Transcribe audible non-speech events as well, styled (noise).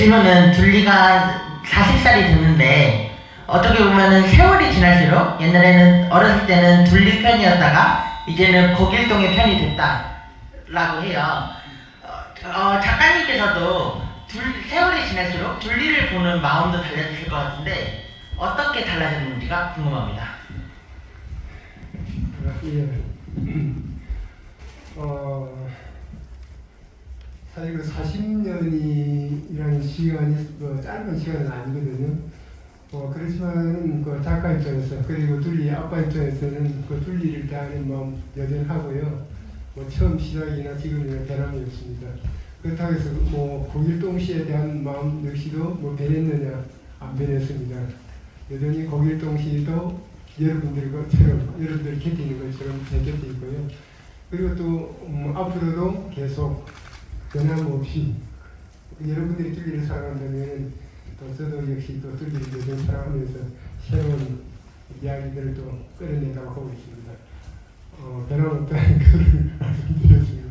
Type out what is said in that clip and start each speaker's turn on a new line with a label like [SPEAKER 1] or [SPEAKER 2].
[SPEAKER 1] 질문은 둘리가 40살이 됐는데 어떻게 보면은 세월이 지날수록 옛날에는 어렸을 때는 둘리 편이었다가 이제는 고길동의 편이 됐다라고 해요. 어, 어, 작가님께서도 둘, 세월이 지날수록 둘리를 보는 마음도 달라지실 것 같은데 어떻게 달라졌는지가 궁금합니다.
[SPEAKER 2] 예. 어, 사실 그 40년이라는 시간이 뭐 짧은 시간은 아니거든요. 어, 그렇지만 그 작가 입장에서 그리고 둘리 아빠 입장에서는 그 둘리를 대하는 마음 여전하고요. 뭐 처음 시작이나 지금이나 변함이 없습니다. 그렇다고 해서 뭐 고길동 씨에 대한 마음 역시도 뭐 변했느냐 안 변했습니다. 여전히 고길동 씨도 여러분들 것처럼 여러분들 곁에 있는 것처럼 제 곁에 있고요. 그리고 또 음, 앞으로도 계속 변함없이 여러분들이 뚫리를 사랑한다면 또 저도 역시 또 뚫리를 사랑하면서 새로운 이야기들을 또 끌어내가고 하고 있습니다. 어, 변함없다는 (laughs) 것을 말씀드렸습니다.